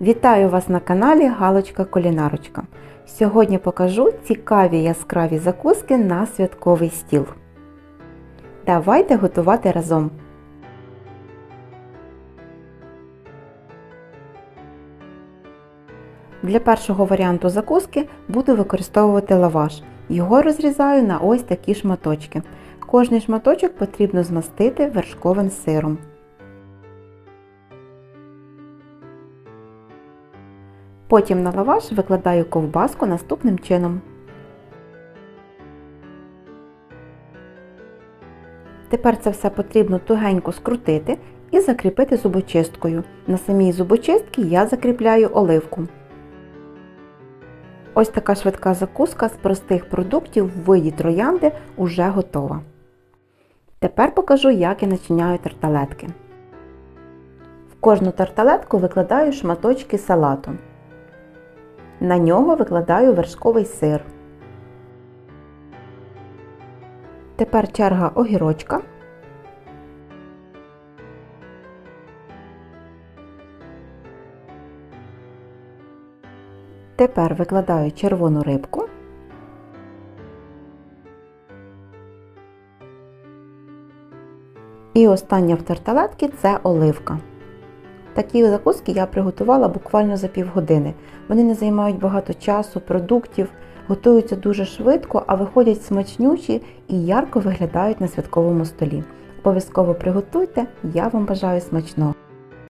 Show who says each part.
Speaker 1: Вітаю вас на каналі Галочка Кулінарочка. Сьогодні покажу цікаві яскраві закуски на святковий стіл. Давайте готувати разом. Для першого варіанту закуски буду використовувати лаваш. Його розрізаю на ось такі шматочки. Кожний шматочок потрібно змастити вершковим сиром. Потім на лаваш викладаю ковбаску наступним чином. Тепер це все потрібно тугенько скрутити і закріпити зубочисткою. На самій зубочистці я закріпляю оливку. Ось така швидка закуска з простих продуктів в виді троянди уже готова. Тепер покажу, як я начиняю тарталетки. В кожну тарталетку викладаю шматочки салату. На нього викладаю вершковий сир. Тепер черга огірочка. Тепер викладаю червону рибку. І остання в тарталетці це оливка. Такі закуски я приготувала буквально за півгодини. Вони не займають багато часу, продуктів, готуються дуже швидко, а виходять смачнючі і ярко виглядають на святковому столі. Обов'язково приготуйте, я вам бажаю смачного!